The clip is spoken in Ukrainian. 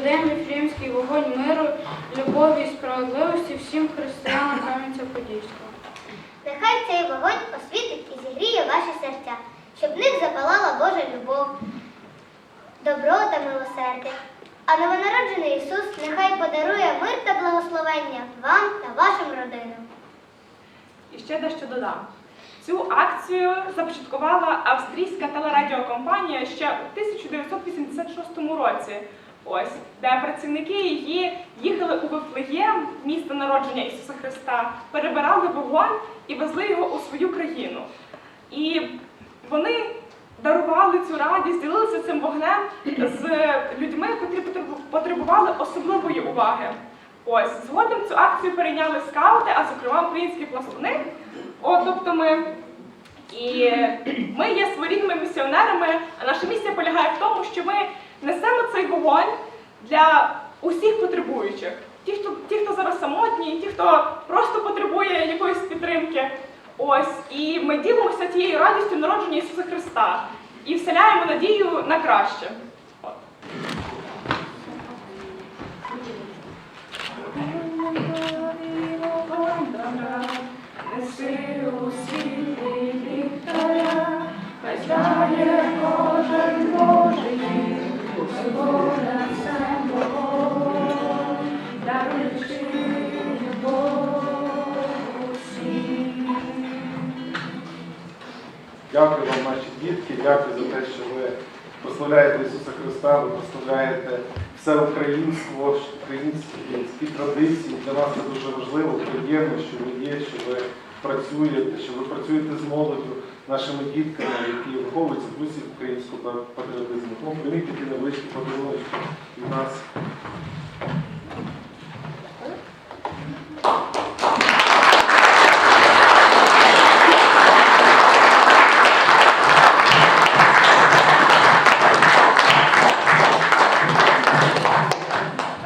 Вифлеємський вогонь миру, любові і справедливості всім християнам Кам'янця-Подільського. Нехай цей вогонь освітить і зігріє ваші серця, щоб в них запалала Божа любов, добро та милосердя. А новонароджений Ісус нехай подарує мир та благословення вам та вашим родинам. І ще дещо додам. Цю акцію започаткувала австрійська телерадіокомпанія ще у 1986 році. Ось, де працівники її їхали у Вифлеєм, місто народження Ісуса Христа, перебирали вогонь і везли його у свою країну. І вони дарували цю радість, ділилися цим вогнем з людьми, котрі потребували особливої уваги. Ось згодом цю акцію перейняли скаути, а зокрема українські пластуни. О, тобто ми. І ми є своєрідними місіонерами, а наша місія полягає в тому, що ми несемо цей вогонь для усіх потребуючих. Ті, хто, ті, хто зараз самотні, ті, хто просто потребує якоїсь підтримки. Ось, і ми ділимося тією радістю народження Ісуса Христа і вселяємо надію на краще. От. Дякую вам, наші дітки, дякую за те, що ви прославляєте Ісуса Христа, ви прославляєте все українство, українські традиції. Для нас це дуже важливо, приємно, що ви є, що ви працюєте, що ви працюєте з молоддю, нашими дітками, які виховуються в дусі українського патріотизму. Тому прийміть такі невеличкі подарунки від нас